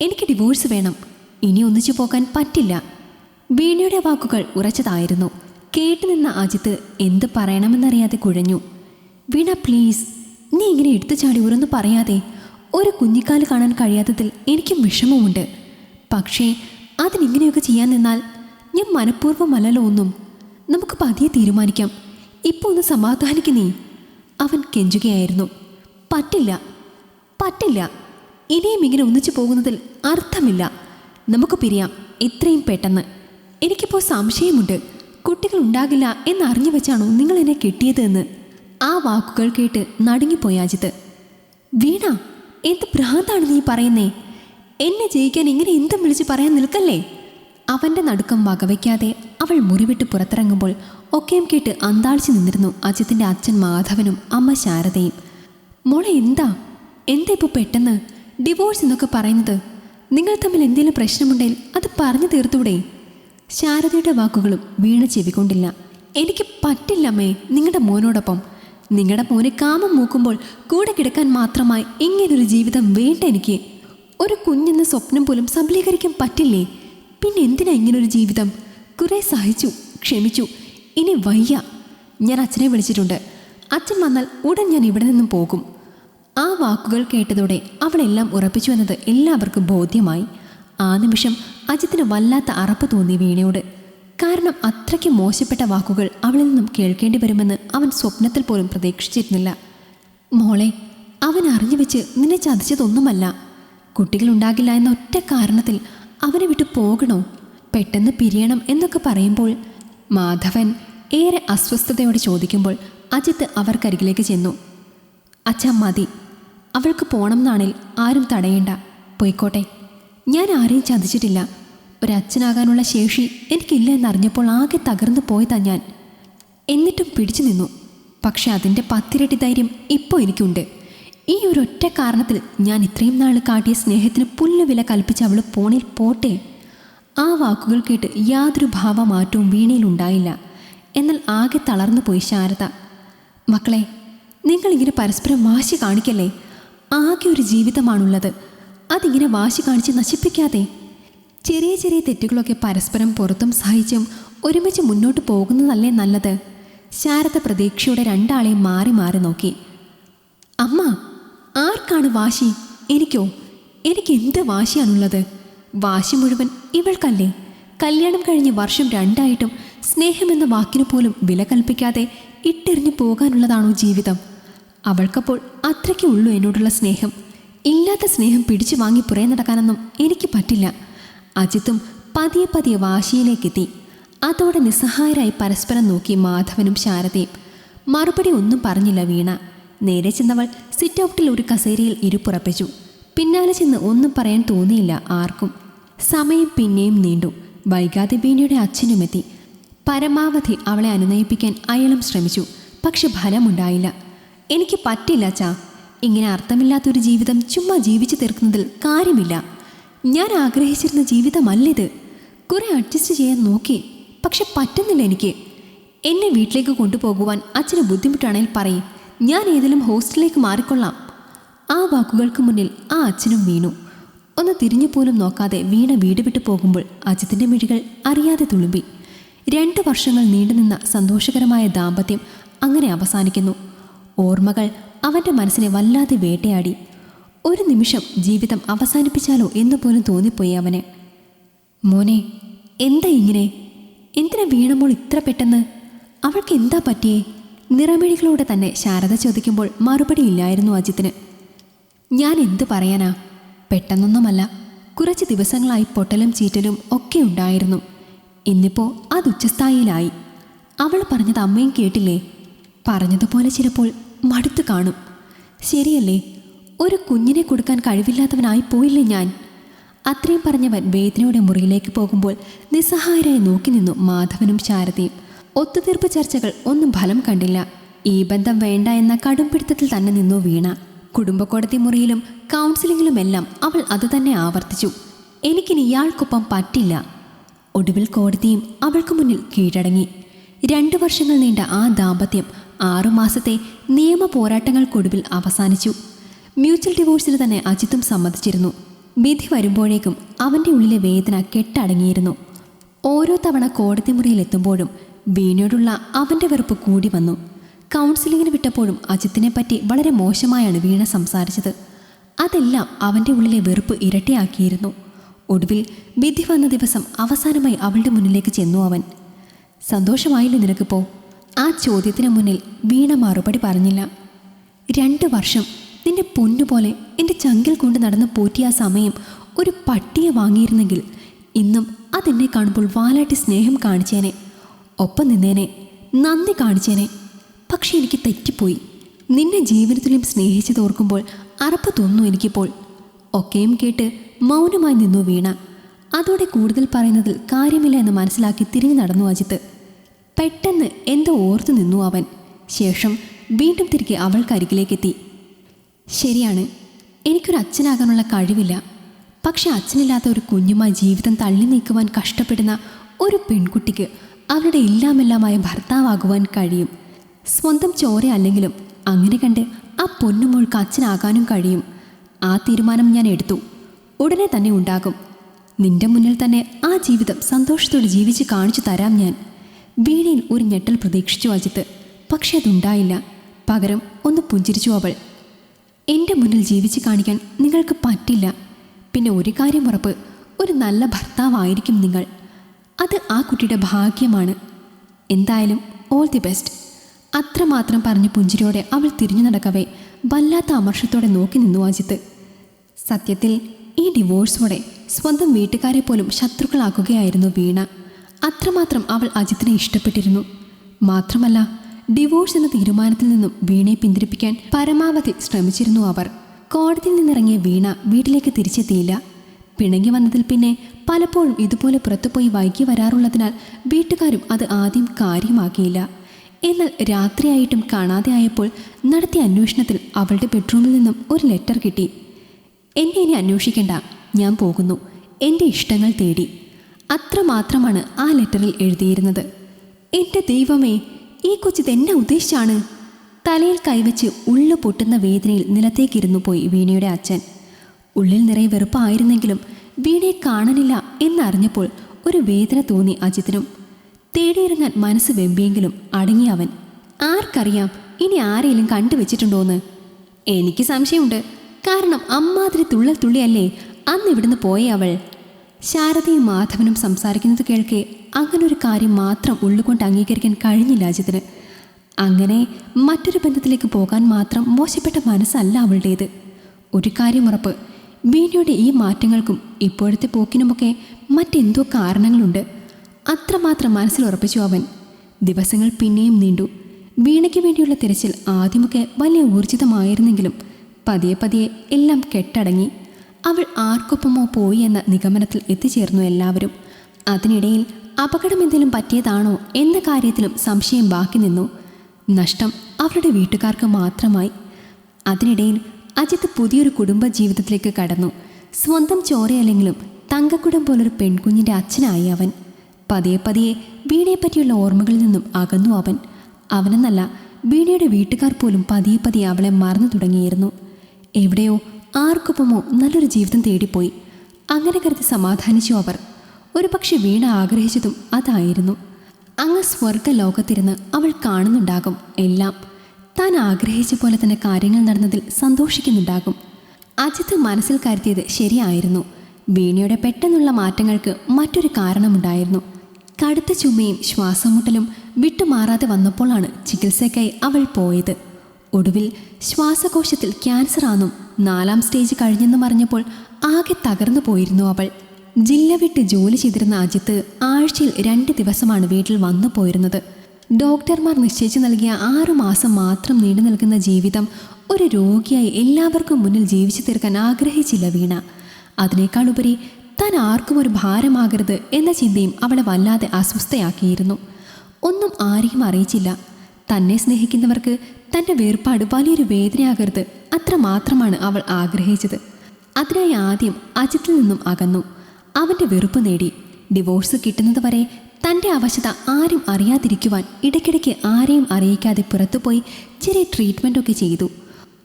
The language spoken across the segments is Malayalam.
എനിക്ക് ഡിവോഴ്സ് വേണം. ഇനി ഒന്നിച്ചു പോകാൻ പറ്റില്ല. വീണയുടെ വാക്കുകൾ ഉറച്ചതായിരുന്നു. കേട്ടുനിന്ന അജിത്ത് എന്ത് പറയണമെന്നറിയാതെ കുഴഞ്ഞു. വീണ പ്ലീസ് നീ ഇങ്ങനെ എടുത്തു ചാടി ഉറന്ന് പറയാതെ. ഒരു കുഞ്ഞിക്കാൽ കാണാൻ കഴിയാത്തതിൽ എനിക്കും വിഷമമുണ്ട്. പക്ഷേ അതിനിങ്ങനെയൊക്കെ ചെയ്യാൻ നിന്നാൽ ഞാൻ മനഃപൂർവമല്ലല്ലോ ഒന്നും. നമുക്ക് പതിയെ തീരുമാനിക്കാം. ഇപ്പോൾ ഒന്ന് സമാധാനിക്കുന്നേ അവൻ കെഞ്ചുകയായിരുന്നു. പറ്റില്ല. പറ്റില്ല. ഇനിയും ഇങ്ങനെ ഒന്നിച്ചു പോകുന്നതിൽ അർത്ഥമില്ല. നമുക്ക് പിരിയാം. ഇത്രയും പെട്ടെന്ന്. എനിക്കിപ്പോൾ സംശയമുണ്ട്. കുട്ടികൾ ഉണ്ടാകില്ല എന്നറിഞ്ഞു വെച്ചാണോ നിങ്ങൾ എന്നെ കിട്ടിയത് എന്ന്? ആ വാക്കുകൾ കേട്ട് നടുങ്ങിപ്പോയി അജിത്ത്. വീണ എന്ത് ഭ്രാന്താണ് നീ പറയുന്നേ? എന്നെ ജയിക്കാൻ ഇങ്ങനെ എന്തും വിളിച്ച് പറയാൻ നിൽക്കല്ലേ? അവന്റെ നടുക്കം വകവയ്ക്കാതെ അവൾ മുറിവിട്ട് പുറത്തിറങ്ങുമ്പോൾ ഒക്കെയും കേട്ട് അന്താളിച്ചു നിന്നിരുന്നു അജിത്തിന്റെ അച്ഛൻ മാധവനും അമ്മ ശാരദയും. മോളെ എന്താ? എന്താ ഇപ്പോൾ പെട്ടെന്ന്? ഡിവോഴ്സ് എന്നൊക്കെ പറയുന്നത് നിങ്ങൾ തമ്മിൽ എന്തെങ്കിലും പ്രശ്നമുണ്ടെങ്കിൽ അത് പറഞ്ഞു തീർത്തൂടെ? ശാരദയുടെ വാക്കുകളും വീണ ചെവിക്കൊണ്ടില്ല എനിക്ക് പറ്റില്ലമ്മേ നിങ്ങളുടെ മോനോടൊപ്പം. നിങ്ങളുടെ മോനെ കാമം മൂക്കുമ്പോൾ കൂടെ കിടക്കാൻ മാത്രമായി ഇങ്ങനൊരു ജീവിതം വേണ്ട എനിക്ക്. ഒരു കുഞ്ഞെന്ന സ്വപ്നം പോലും സബലീകരിക്കാൻ പറ്റില്ലേ? പിന്നെ എന്തിനാ ഇങ്ങനൊരു ജീവിതം? കുറെ സഹിച്ചു ക്ഷമിച്ചു ഇനി വയ്യ. ഞാൻ അച്ഛനെ വിളിച്ചിട്ടുണ്ട്. അച്ഛൻ വന്നാൽ ഉടൻ ഞാൻ ഇവിടെ നിന്നും പോകും. ആ വാക്കുകൾ കേട്ടതോടെ അവളെല്ലാം ഉറപ്പിച്ചു എന്നത് എല്ലാവർക്കും ബോധ്യമായി. ആ നിമിഷം അജിത്തിന് വല്ലാത്ത അറപ്പ് തോന്നി വീണയോട്. കാരണം അത്രയ്ക്ക് മോശപ്പെട്ട വാക്കുകൾ അവളിൽ നിന്നും കേൾക്കേണ്ടി വരുമെന്ന് അവൻ സ്വപ്നത്തിൽ പോലും പ്രതീക്ഷിച്ചിരുന്നില്ല. മോളെ അവൻ അറിഞ്ഞു വെച്ച് നിന്നെ ചതിച്ചതൊന്നുമല്ല. കുട്ടികളുണ്ടാകില്ല എന്ന ഒറ്റ കാരണത്തിൽ അവനെ വിട്ടു പോകണോ? പെട്ടെന്ന് പിരിയണം എന്നൊക്കെ പറയുമ്പോൾ മാധവൻ ഏറെ അസ്വസ്ഥതയോടെ ചോദിക്കുമ്പോൾ അജിത്ത് അവർക്കരികിലേക്ക് ചെന്നു. അച്ഛ മതി. അവൾക്ക് പോണം എന്നാണിൽ ആരും തടയേണ്ട. പോയിക്കോട്ടെ. ഞാൻ ആരെയും ചതിച്ചിട്ടില്ല. ഒരച്ഛനാകാനുള്ള ശേഷി എനിക്കില്ല എന്നറിഞ്ഞപ്പോൾ ആകെ തകർന്നു പോയതാ ഞാൻ. എന്നിട്ടും പിടിച്ചു നിന്നു. പക്ഷെ അതിന്റെ പത്തിരട്ടി ധൈര്യം ഇപ്പോൾ എനിക്കുണ്ട്. ഈ ഒരൊറ്റ കാരണത്തിൽ ഞാൻ ഇത്രയും നാൾ കാട്ടിയ സ്നേഹത്തിന് പുല്ല് വില കൽപ്പിച്ച് അവൾ പോണിൽ പോട്ടെ. ആ വാക്കുകൾ കേട്ട് യാതൊരു ഭാവമാറ്റവും വീണയിലുണ്ടായില്ല എന്നാൽ ആകെ തളർന്നു പോയി ശാരദ. മക്കളെ നിങ്ങളിങ്ങനെ പരസ്പരം വാശി കാണിക്കല്ലേ? ആകെ ഒരു ജീവിതമാണുള്ളത്. അതിങ്ങനെ വാശി കാണിച്ച് നശിപ്പിക്കാതെ. ചെറിയ ചെറിയ തെറ്റുകളൊക്കെ പരസ്പരം പുറത്തും സഹിച്ചും ഒരുമിച്ച് മുന്നോട്ട് പോകുന്നതല്ലേ നല്ലത്. ശാരദ പ്രതീക്ഷയുടെ രണ്ടാളെയും മാറി മാറി നോക്കി. അമ്മ ആർക്കാണ് വാശി? എനിക്കോ? എനിക്ക് എന്ത് വാശിയാണുള്ളത്? വാശി മുഴുവൻ ഇവൾക്കല്ലേ. കല്യാണം കഴിഞ്ഞ് വർഷം രണ്ടായിട്ടും സ്നേഹമെന്ന വാക്കിനു പോലും വില കൽപ്പിക്കാതെ ഇട്ടെറിഞ്ഞു പോകാനുള്ളതാണോ ജീവിതം? അവൾക്കപ്പോൾ അത്രയ്ക്കേ എന്നോടുള്ള സ്നേഹം. ഇല്ലാത്ത സ്നേഹം പിടിച്ചു വാങ്ങി പുറേ നടക്കാനൊന്നും എനിക്ക് പറ്റില്ല. അജിത്തും പതിയെ പതിയെ വാശിയിലേക്കെത്തി. അതോടെ നിസ്സഹായരായി പരസ്പരം നോക്കി മാധവനും ശാരദയും. മറുപടി ഒന്നും പറഞ്ഞില്ല വീണ. നേരെ ചെന്നവൾ സിറ്റ് ഔട്ടിൽ ഒരു കസേരയിൽ ഇരുപ്പുറപ്പിച്ചു പിന്നാലെ ചെന്ന് ഒന്നും പറയാൻ തോന്നിയില്ല ആർക്കും. സമയം പിന്നെയും നീണ്ടു. വൈകാതെ വീണയുടെ അച്ഛനുമെത്തി. പരമാവധി അവളെ അനുനയിപ്പിക്കാൻ അയാളും ശ്രമിച്ചു. പക്ഷെ ഫലമുണ്ടായില്ല. എനിക്ക് പറ്റില്ല ചാ ഇങ്ങനെ അർത്ഥമില്ലാത്തൊരു ജീവിതം ചുമ്മാ ജീവിച്ചു തീർക്കുന്നതിൽ കാര്യമില്ല. ഞാൻ ആഗ്രഹിച്ചിരുന്ന ജീവിതമല്ലിത്. കുറെ അഡ്ജസ്റ്റ് ചെയ്യാൻ നോക്കി പക്ഷെ പറ്റുന്നില്ല എനിക്ക്. എന്നെ വീട്ടിലേക്ക് കൊണ്ടുപോകുവാൻ അച്ഛന് ബുദ്ധിമുട്ടാണെങ്കിൽ പറയും ഞാൻ ഏതെങ്കിലും ഹോസ്റ്റലിലേക്ക് മാറിക്കൊള്ളാം. ആ വാക്കുകൾക്ക് മുന്നിൽ ആ അച്ഛനും വീണു. ഒന്ന് തിരിഞ്ഞു പോലും നോക്കാതെ വീണ വീട് വിട്ടു പോകുമ്പോൾ അജിത്തിന്റെ മിഴികൾ അറിയാതെ തുളുമ്പി. രണ്ട് വർഷങ്ങൾ നീണ്ടുനിന്ന സന്തോഷകരമായ ദാമ്പത്യം അങ്ങനെ അവസാനിക്കുന്നു. ഓർമ്മകൾ അവന്റെ മനസ്സിനെ വല്ലാതെ വേട്ടയാടി. ഒരു നിമിഷം ജീവിതം അവസാനിപ്പിച്ചാലോ എന്ന് പോലും തോന്നിപ്പോയി അവന്. മോനെ എന്താ ഇങ്ങനെ? എന്തിനാ വീണമോൾ ഇത്ര പെട്ടെന്ന്? അവൾക്ക് എന്താ പറ്റിയേ? നിറമിഴികളോടെ തന്നെ ശാരദ ചോദിക്കുമ്പോൾ മറുപടി ഇല്ലായിരുന്നു അജിത്തിന്. ഞാൻ എന്തു പറയാനാ? പെട്ടെന്നൊന്നുമല്ല. കുറച്ച് ദിവസങ്ങളായി പൊട്ടലും ചീറ്റലും ഒക്കെ ഉണ്ടായിരുന്നു. ഇന്നിപ്പോൾ അത് ഉച്ചസ്ഥായിലായി അവൾ പറഞ്ഞത് അമ്മയും കേട്ടില്ലേ? പറഞ്ഞതുപോലെ ചിലപ്പോൾ മടുത്തു കാണും. ശരിയല്ലേ ഒരു കുഞ്ഞിനെ കൊടുക്കാൻ കഴിവില്ലാത്തവനായി പോയില്ലേ ഞാൻ? അത്രയും പറഞ്ഞവൻ വേദനയുടെ മുറിയിലേക്ക് പോകുമ്പോൾ നിസ്സഹായരായി നോക്കി നിന്നു മാധവനും ശാരദയും. ഒത്തുതീർപ്പ് ചർച്ചകൾ ഒന്നും ഫലം കണ്ടില്ല. ഈ ബന്ധം വേണ്ട എന്ന കടുംപിടുത്തത്തിൽ തന്നെ നിന്നു വീണ. കുടുംബക്കോടതി മുറിയിലും കൗൺസിലിങ്ങിലുമെല്ലാം അവൾ അതുതന്നെ ആവർത്തിച്ചു. എനിക്കിനി ഇയാൾക്കൊപ്പം പറ്റില്ല. ഒടുവിൽ കോടതിയും അവൾക്ക് മുന്നിൽ കീഴടങ്ങി. രണ്ടു വർഷങ്ങൾ നീണ്ട ആ ദാമ്പത്യം ആറുമാസത്തെ നിയമ പോരാട്ടങ്ങൾക്കൊടുവിൽ അവസാനിച്ചു. മ്യൂച്വൽ ഡിവോഴ്സിൽ തന്നെ അജിത്തും സമ്മതിച്ചിരുന്നു. വിധി വരുമ്പോഴേക്കും അവന്റെ ഉള്ളിലെ വേദന കെട്ടടങ്ങിയിരുന്നു. ഓരോ തവണ കോടതി മുറിയിലെത്തുമ്പോഴും വീണയോടുള്ള അവന്റെ വെറുപ്പ് കൂടി വന്നു. കൗൺസിലിങ്ങിന് വിട്ടപ്പോഴും അജിത്തിനെ പറ്റി വളരെ മോശമായാണ് വീണ സംസാരിച്ചത്. അതെല്ലാം അവന്റെ ഉള്ളിലെ വെറുപ്പ് ഇരട്ടിയാക്കിയിരുന്നു. ഒടുവിൽ വിധി വന്ന ദിവസം അവസാനമായി അവളുടെ മുന്നിലേക്ക് ചെന്നു അവൻ. സന്തോഷമായില്ലേ നിനക്കിപ്പോ? ആ ചോദ്യത്തിന് മുന്നിൽ വീണ മറുപടി പറഞ്ഞില്ല. രണ്ട് വർഷം നിന്റെ പൊന്നുപോലെ എന്റെ ചങ്കിൽ കൊണ്ട് നടന്ന് പോറ്റിയ സമയം ഒരു പട്ടിയെ വാങ്ങിയിരുന്നെങ്കിൽ ഇന്നും അതെന്നെ കാണുമ്പോൾ വാലാട്ടി സ്നേഹം കാണിച്ചേനെ ഒപ്പം നിന്നേനെ നന്ദി കാണിച്ചേനെ. പക്ഷെ എനിക്ക് തെറ്റിപ്പോയി. നിന്നെ ജീവിതത്തിലും സ്നേഹിച്ചത് ഓർക്കുമ്പോൾ അറപ്പ് തോന്നുന്നു എനിക്കിപ്പോൾ. ഒക്കെയും കേട്ട് മൗനമായി നിന്നു വീണ. അതോടെ കൂടുതൽ പറയുന്നതിൽ കാര്യമില്ല എന്ന് മനസ്സിലാക്കി തിരിഞ്ഞു നടന്നു അജിത്ത്. പെട്ടെന്ന് എന്തോ ഓർത്തു നിന്നു അവൻ. ശേഷം വീണ്ടും തിരികെ അവൾക്കരികിലേക്കെത്തി. ശരിയാണ് എനിക്കൊരു അച്ഛനാകാനുള്ള കഴിവില്ല. പക്ഷെ അച്ഛനില്ലാത്ത ഒരു കുഞ്ഞുമായി ജീവിതം തള്ളി നീക്കുവാൻ കഷ്ടപ്പെടുന്ന ഒരു പെൺകുട്ടിക്ക് അവരുടെ എല്ലാമെല്ലാമായ ഭർത്താവാകുവാൻ കഴിയും. സ്വന്തം ചോര അല്ലെങ്കിലും അങ്ങനെ കണ്ട് ആ പൊന്നുമോൾക്ക് അച്ഛനാകാനും കഴിയും. ആ തീരുമാനം ഞാൻ എടുത്തു. ഉടനെ തന്നെ ഉണ്ടാകും. നിന്റെ മുന്നിൽ തന്നെ ആ ജീവിതം സന്തോഷത്തോടെ ജീവിച്ച് കാണിച്ചു തരാം ഞാൻ. വീണയിൽ ഒരു ഞെട്ടൽ പ്രതീക്ഷിച്ചു അജിത്ത്. പക്ഷെ അതുണ്ടായില്ല. പകരം ഒന്ന് പുഞ്ചിരിച്ചു അവൾ. എന്റെ മുന്നിൽ ജീവിച്ച് കാണിക്കാൻ നിങ്ങൾക്ക് പറ്റില്ല. പിന്നെ ഒരു കാര്യം ഉറപ്പ്. ഒരു നല്ല ഭർത്താവായിരിക്കും നിങ്ങൾ. അത് ആ കുട്ടിയുടെ ഭാഗ്യമാണ്. എന്തായാലും ഓൾ ദി ബെസ്റ്റ് അത്രമാത്രം പറഞ്ഞ് പുഞ്ചിരിയോടെ അവൾ തിരിഞ്ഞു നടക്കവേ വല്ലാത്ത അമർഷത്തോടെ നോക്കി നിന്നു അജിത്ത്. സത്യത്തിൽ ഈ ഡിവോഴ്സോടെ സ്വന്തം വീട്ടുകാരെ പോലും ശത്രുക്കളാക്കുകയായിരുന്നു വീണ. അത്രമാത്രം അവൾ അജിത്തിനെ ഇഷ്ടപ്പെട്ടിരുന്നു. മാത്രമല്ല ഡിവോഴ്സ് എന്ന തീരുമാനത്തിൽ നിന്നും വീണയെ പിന്തിരിപ്പിക്കാൻ പരമാവധി ശ്രമിച്ചിരുന്നു അവർ. കോടതിയിൽ നിന്നിറങ്ങിയ വീണ വീട്ടിലേക്ക് തിരിച്ചെത്തിയില്ല. പിണങ്ങി വന്നതിൽ പിന്നെ പലപ്പോഴും ഇതുപോലെ പുറത്തുപോയി വൈകി വരാറുള്ളതിനാൽ വീട്ടുകാരും അത് ആദ്യം കാര്യമാക്കിയില്ല. എന്നാൽ രാത്രിയായിട്ടും കാണാതെ ആയപ്പോൾ നടത്തിയ അന്വേഷണത്തിൽ അവളുടെ ബെഡ്റൂമിൽ നിന്നും ഒരു ലെറ്റർ കിട്ടി. എന്നെ ഇനി അന്വേഷിക്കേണ്ട. ഞാൻ പോകുന്നു. എന്റെ ഇഷ്ടങ്ങൾ തേടി. അത്രമാത്രമാണ് ആ ലെറ്ററിൽ എഴുതിയിരുന്നത്. എന്റെ ദൈവമേ ഈ കൊച്ചിതെന്നെ ഉദ്ദേശിച്ചാണ്? തലയിൽ കൈവച്ച് ഉള്ളു പൊട്ടുന്ന വേദനയിൽ നിലത്തേക്കിരുന്നു പോയി വീണയുടെ അച്ഛൻ. ഉള്ളിൽ നിറയെ വെറുപ്പായിരുന്നെങ്കിലും വീണയെ കാണാനില്ല എന്നറിഞ്ഞപ്പോൾ ഒരു വേദന തോന്നി അജിത്തിനും. തേടിയിറങ്ങാൻ മനസ്സ് വെമ്പിയെങ്കിലും അടങ്ങി അവൻ. ആർക്കറിയാം ഇനി ആരെയും കണ്ടുവച്ചിട്ടുണ്ടോന്ന്? എനിക്ക് സംശയമുണ്ട്. കാരണം അമ്മാതിരി തുള്ളൽ തുള്ളിയല്ലേ അന്ന് ഇവിടുന്ന് പോയ അവൾ? ശാരദയും മാധവനും സംസാരിക്കുന്നത് കേൾക്കെ അങ്ങനൊരു കാര്യം മാത്രം ഉള്ളുകൊണ്ട് അംഗീകരിക്കാൻ കഴിഞ്ഞില്ല അജിത്തിന്. അങ്ങനെ മറ്റൊരു ബന്ധത്തിലേക്ക് പോകാൻ മാത്രം മോശപ്പെട്ട മനസ്സല്ല അവളുടേത്. ഒരു കാര്യം ഉറപ്പ് വീണയുടെ ഈ മാറ്റങ്ങൾക്കും ഇപ്പോഴത്തെ പോക്കിനുമൊക്കെ മറ്റെന്തോ കാരണങ്ങളുണ്ട്. അത്രമാത്രം മനസ്സിൽ ഉറപ്പിച്ചു അവൻ. ദിവസങ്ങൾ പിന്നെയും നീണ്ടു. വീണയ്ക്ക് വേണ്ടിയുള്ള തിരച്ചിൽ ആദ്യമൊക്കെ വലിയ ഊർജിതമായിരുന്നെങ്കിലും പതിയെ പതിയെ എല്ലാം കെട്ടടങ്ങി. അവൾ ആർക്കൊപ്പമോ പോയി എന്ന നിഗമനത്തിൽ എത്തിച്ചേർന്നു എല്ലാവരും. അതിനിടയിൽ അപകടം എന്തെങ്കിലും പറ്റിയതാണോ എന്ന കാര്യത്തിലും സംശയം ബാക്കി നിന്നു. നഷ്ടം അവരുടെ വീട്ടുകാർക്ക് മാത്രമായി. അതിനിടയിൽ അജിത്ത് പുതിയൊരു കുടുംബ ജീവിതത്തിലേക്ക് കടന്നു. സ്വന്തം ചോരയല്ലെങ്കിലും തങ്കക്കുടം പോലൊരു പെൺകുഞ്ഞിന്റെ അച്ഛനായി അവൻ. പതിയെ പതിയെ വീണയെപ്പറ്റിയുള്ള ഓർമ്മകളിൽ നിന്നും അകന്നു അവൻ. അവനെന്നല്ല വീണയുടെ വീട്ടുകാർ പോലും പതിയെ പതിയെ അവളെ മറന്നു തുടങ്ങിയിരുന്നു. എവിടെയോ ആർക്കൊപ്പമോ നല്ലൊരു ജീവിതം തേടിപ്പോയി. അങ്ങനെ കരുതി സമാധാനിച്ചു അവർ. ഒരു പക്ഷെ വീണ ആഗ്രഹിച്ചതും അതായിരുന്നു. അങ്ങ് സ്വർഗ ലോകത്തിരുന്ന് അവൾ കാണുന്നുണ്ടാകും എല്ലാം. താൻ ആഗ്രഹിച്ച പോലെ തന്നെ കാര്യങ്ങൾ നടന്നതിൽ സന്തോഷിക്കുന്നുണ്ടാകും. അജിത്ത് മനസ്സിൽ കരുതിയത് ശരിയായിരുന്നു. വീണയുടെ പെട്ടെന്നുള്ള മാറ്റങ്ങൾക്ക് മറ്റൊരു കാരണമുണ്ടായിരുന്നു. കടുത്ത ചുമയും ശ്വാസമുട്ടലും വിട്ടുമാറാതെ വന്നപ്പോഴാണ് ചികിത്സയ്ക്കായി അവൾ പോയത്. ഒടുവിൽ ശ്വാസകോശത്തിൽ ക്യാൻസർ ആണെന്നും നാലാം സ്റ്റേജ് കഴിഞ്ഞെന്നും അറിഞ്ഞപ്പോൾ ആകെ തകർന്നു പോയിരുന്നു അവൾ. ജില്ല വിട്ട് ജോലി ചെയ്തിരുന്ന അജിത്ത് ആഴ്ചയിൽ രണ്ട് ദിവസമാണ് വീട്ടിൽ വന്നു പോയിരുന്നത്. ഡോക്ടർമാർ നിശ്ചയിച്ചു നൽകിയ ആറു മാസം മാത്രം നീണ്ടു നിൽക്കുന്ന ജീവിതം ഒരു രോഗിയായി എല്ലാവർക്കും മുന്നിൽ ജീവിച്ചു തീർക്കാൻ ആഗ്രഹിച്ചില്ല വീണ. അതിനേക്കാളുപരി താൻ ആർക്കും ഒരു ഭാരമാകരുത് എന്ന ചിന്തയും അവളെ വല്ലാതെ അസ്വസ്ഥയാക്കിയിരുന്നു. ഒന്നും ആരെയും അറിയിച്ചില്ല. തന്നെ സ്നേഹിക്കുന്നവർക്ക് തന്റെ വേർപാട് വലിയൊരു വേദനയാകരുത്. അത്ര മാത്രമാണ് അവൾ ആഗ്രഹിച്ചത്. അതിനായി ആദ്യം അജിത്തിൽ നിന്നും അകന്നു. അവന്റെ വെറുപ്പ് നേടി. ഡിവോഴ്സ് കിട്ടുന്നതുവരെ തന്റെ അവശത ആരും അറിയാതിരിക്കുവാൻ ഇടയ്ക്കിടയ്ക്ക് ആരെയും അറിയിക്കാതെ പുറത്തുപോയി ചെറിയ ട്രീറ്റ്മെന്റൊക്കെ ചെയ്തു.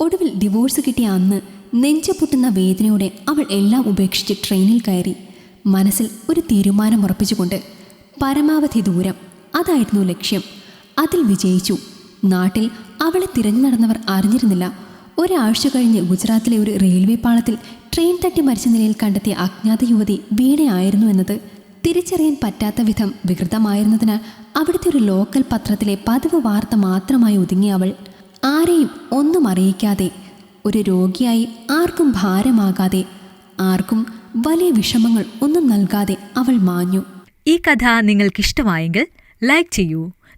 ഒടുവിൽ ഡിവോഴ്സ് കിട്ടിയ അന്ന് നെഞ്ചപ്പൊട്ടുന്ന വേദനയോടെ അവൾ എല്ലാം ഉപേക്ഷിച്ച് ട്രെയിനിൽ കയറി. മനസ്സിൽ ഒരു തീരുമാനം ഉറപ്പിച്ചുകൊണ്ട് പരമാവധി ദൂരം. അതായിരുന്നു ലക്ഷ്യം. അതിൽ വിജയിച്ചു. നാട്ടിൽ അവളെ തിരഞ്ഞു നടന്നവർ അറിഞ്ഞിരുന്നില്ല. ഒരാഴ്ച കഴിഞ്ഞ് ഗുജറാത്തിലെ ഒരു റെയിൽവേ പാളത്തിൽ ട്രെയിൻ തട്ടി മരിച്ച നിലയിൽ കണ്ടെത്തിയ അജ്ഞാത യുവതി വീണയായിരുന്നു എന്നത് തിരിച്ചറിയാൻ പറ്റാത്ത വിധം വികൃതമായിരുന്നതിനാൽ അവിടുത്തെ ഒരു ലോക്കൽ പത്രത്തിലെ പതിവ് വാർത്ത മാത്രമായി ഒതുങ്ങിയ അവൾ ആരെയും ഒന്നും അറിയിക്കാതെ ഒരു രോഗിയായി ആർക്കും ഭാരമാകാതെ ആർക്കും വലിയ വിഷമങ്ങൾ ഒന്നും നൽകാതെ അവൾ മാഞ്ഞു. ഈ കഥ നിങ്ങൾക്കിഷ്ടമായെങ്കിൽ ലൈക്ക് ചെയ്യൂ.